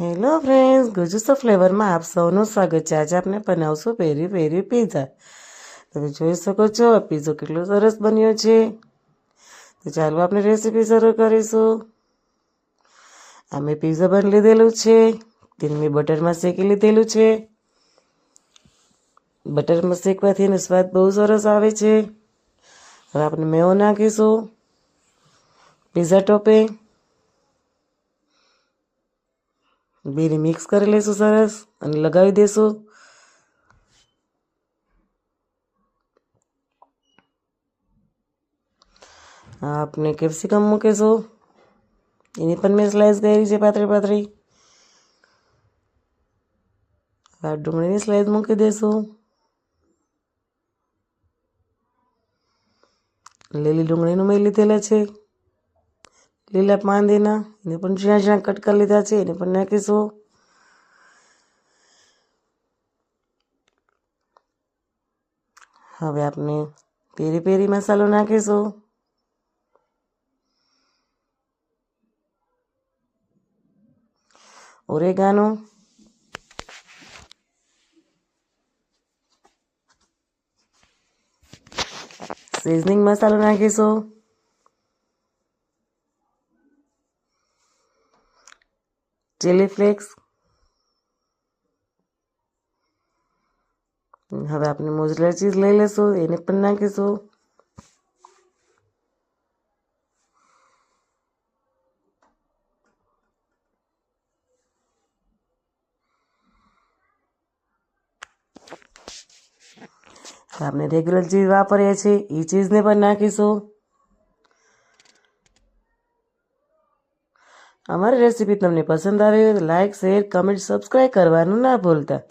Hello friends, ગુજુસો ફ્લેવરમાં આપ સૌનું સ્વાગત છે. આજે આપણે બનાવશું પેરી પેરી પીઝા. તમે જોઈ શકો છો, આ પીઝો કેટલો સરસ બન્યો છે. તો ચાલો આપણે રેસીપી શરૂ કરીશું. આ મેં પીઝા બની લીધેલું છે, તેને મેં બટરમાં શેકી લીધેલું છે. બટરમાં શેકવાથી એનો સ્વાદ બહુ સરસ આવે છે. હવે આપણે મેવો નાખીશું. પીઝા ટોપે. બેને મિક્સ કરી લઈશું સરસ અને લગાવી દઈશું આપણે કેપ્સિકમ મૂકીશું. એની પણ મેં સ્લાઇસ કરી છે પાતળી પાતળી. આ ડુંગળીની સ્લાઇસ મૂકી દઈશું લીલી ડુંગળીનું મેં લીધેલા છે. લીલા પાંદીના એને પણ જ્યાં જ્યાં કટ કરી લીધા છે એને પણ નાખીશું. હવે આપણે પેરી પેરી મસાલો નાખીશું. ઓરેગાનો. સિઝનિંગ મસાલો નાખીશું. ચીલી ફ્લેક્સ હવે આપણે મોઝરેલા ચીઝ લઈ લેશું, એને પણ નાખીશું. આપણે રેગ્યુલર ચીઝ વાપરીએ છીએ એ ચીઝને પણ નાખીશું. અમારી રેસીપી તમને પસંદ આવી હોય તો લાઇક શેર કમેન્ટ સબસ્ક્રાઈબ કરવાનું ના ભૂલતા.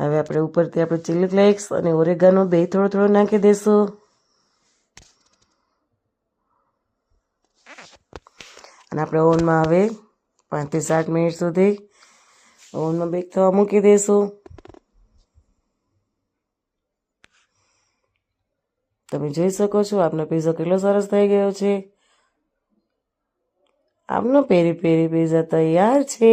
હવે આપણે ઉપરથી આપણે ચીલી ફ્લેક્સ અને ઓરેગાનો બે થોડો થોડો નાખી દઈશું અને આપણે ઓવનમાં હવે પાંચથી સાત મિનિટ સુધી ઓવનમાં બેક થવા મૂકી દઈશું તમે જોઈ શકો છો, આપનો પીઝો કેટલો સરસ થઈ ગયો છે. આપનો પેરી પેરી પીઝા તૈયાર છે.